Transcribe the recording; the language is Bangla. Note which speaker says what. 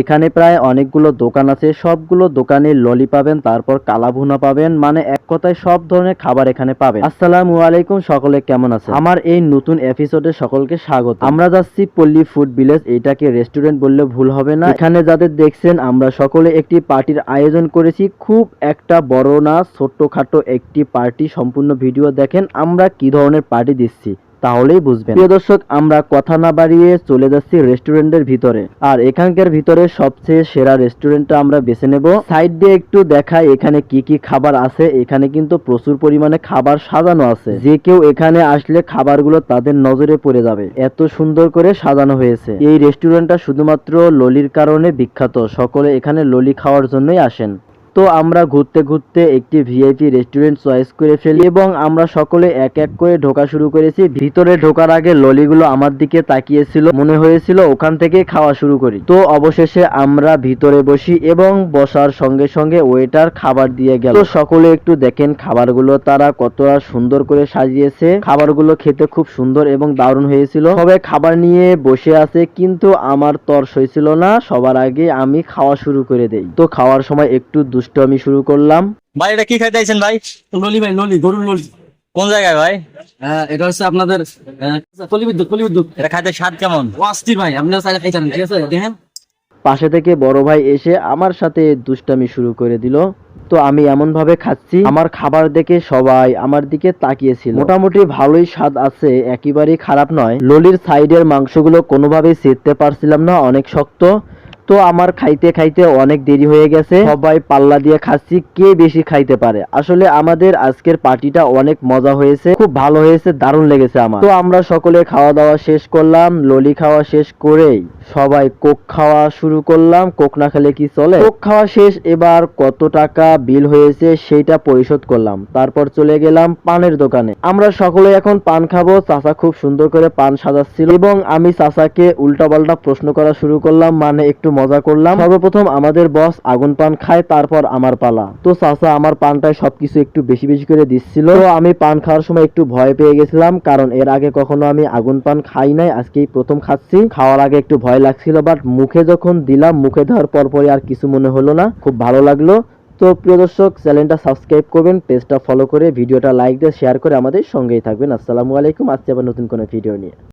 Speaker 1: এখানে প্রায় অনেকগুলো দোকান আছে, সবগুলো দোকানে ললি পাবেন, তারপর কালাভুনা পাবেন মানে এক কথায় সব ধরনের খাবার এখানে পাবেন। আসসালামু আলাইকুম, সকলে কেমন আছে আমার এই নতুন এপিসোডে সকলকে স্বাগত। আমরা যাচ্ছি পল্লী ফুড ভিলেজ এটাকে রেস্টুরেন্ট বললে ভুল হবে না। এখানে যাদের দেখছেন, আমরা সকলে একটি পার্টির আয়োজন করেছি। খুব একটা বড় না, ছোট্টখাটো একটি পার্টি, সম্পূর্ণ ভিডিও দেখেন, আমরা কি ধরনের পার্টি দিচ্ছি। তাহলেই বুঝবেন। প্রিয় দর্শক, আমরা কথা না বাড়িয়ে চলে যাচ্ছি রেস্টুরেন্টের ভিতরে। আর এখানকার ভিতরে সবচেয়ে সেরা রেস্টুরেন্টটা আমরা বেছে নেব। সাইড দিয়ে একটু দেখাই এখানে কি কি খাবার আছে। এখানে কিন্তু প্রচুর পরিমাণে খাবার সাজানো আছে। যে কেউ এখানে আসলে খাবারগুলো তাদের নজরে পড়ে যাবে। এত সুন্দর করে সাজানো হয়েছে। এই রেস্টুরেন্টটা শুধুমাত্র ললির কারণে বিখ্যাত। সকলে এখানে ললি খাওয়ার জন্যই আসেন। তো আমরা ঘুরতে ঘুরতে একটি ভিআইপি রেস্টুরেন্ট চয়েস করে ফেলি এবং আমরা সকলে এক এক করে ঢোকা শুরু করেছি। ভিতরে ঢোকার আগে ললিগুলো আমার দিকে তাকিয়েছিল, মনে হয়েছিল ওখান থেকে খাওয়া শুরু করি। তো অবশেষে আমরা ভিতরে বসি এবং বসার সঙ্গে সঙ্গে ওয়েটার খাবার দিয়ে গেল। তো সকলে একটু দেখেন খাবারগুলো তারা কতটা সুন্দর করে সাজিয়েছে। খাবারগুলো খেতে খুব সুন্দর এবং দারুণ হয়েছিল। সবাই খাবার নিয়ে বসে আছে, কিন্তু আমার তর হয়েছিল না। সবার আগে আমি খাওয়া শুরু করে দেই। তো খাওয়ার সময় একটু দুষ্টমি শুরু করলাম।
Speaker 2: ভাই এটা কি খাইতে আইছেন ভাই?
Speaker 3: ললি ভাই ললি গরুর ললি।
Speaker 2: কোন জায়গায় ভাই?
Speaker 3: হ্যাঁ, এটা হচ্ছে আপনাদের কলি বিদ্যুৎ কলি বিদ্যুৎ
Speaker 2: এটা খাইতে স্বাদ কেমন?
Speaker 3: অস্থির ভাই আপনার সাইডে খাইছেন ঠিক আছে? দেখেন।
Speaker 1: পাশে থেকে বড় ভাই এসে আমার সাথে দুষ্টামি শুরু করে দিল। তো আমি এমন ভাবে খাচ্ছি আমার খাবার দেখে সবাই আমার দিকে তাকিয়েছিল। মোটামুটি ভালোই স্বাদ আছে একেবারেই খারাপ নয়। ললির সাইডের মাংসগুলো কোনোভাবেই সেরতে পারছিলাম না অনেক শক্ত। তো আমার খাইতে খাইতে অনেক দেরি হয়ে গেছে। সবাই পাল্লা দিয়ে খাচ্ছি, কে বেশি খাইতে পারে? আসলে আমাদের আজকের পার্টিটা অনেক মজা হয়েছে, খুব ভালো হয়েছে, দারুণ লেগেছে আমার। তো আমরা সকলে খাওয়া দাওয়া শেষ করলাম, ললি খাওয়া শেষ করেই সবাই কোক খাওয়া শুরু করলাম। কোক না খেলে কি চলে? কোক খাওয়া শেষ, এবার কত টাকা বিল হয়েছে সেইটা পরিশোধ করলাম। তারপর চলে গেলাম পানের দোকানে। আমরা সকলে এখন পান খাব। চাচা খুব সুন্দর করে পান সাজাচ্ছিল এবং আমি চাচাকে উল্টাপাল্টা প্রশ্ন করা শুরু করলাম মানে একটু মজা করলাম। সর্বপ্রথম আমাদের বস আগুন পান খায়, তারপর আমার পালা। তো চাচা, আমার পানটায় সবকিছু একটু বেশি বেশি করে দিচ্ছিল। তো আমি পান খাওয়ার সময় একটু ভয় পেয়ে গেছিলাম, কারণ এর আগে কখনো আমি আগুন পান খাই নাই, আজকেই প্রথম খাচ্ছি। খাওয়ার আগে একটু ভয় লাগছিল বাট মুখে যখন দিলাম, মুখে দেওয়ার পর পরই আর কিছু মনে হলো না। খুব ভালো লাগল। তো প্রিয় দর্শক চ্যানেলটা সাবস্ক্রাইব করবেন পেজটা ফলো করে, ভিডিওটা লাইক দিয়ে শেয়ার করে আমাদের সঙ্গেই থাকবেন। আসসালামু আলাইকুম আসছে আবার নতুন কোনো ভিডিও নিয়ে।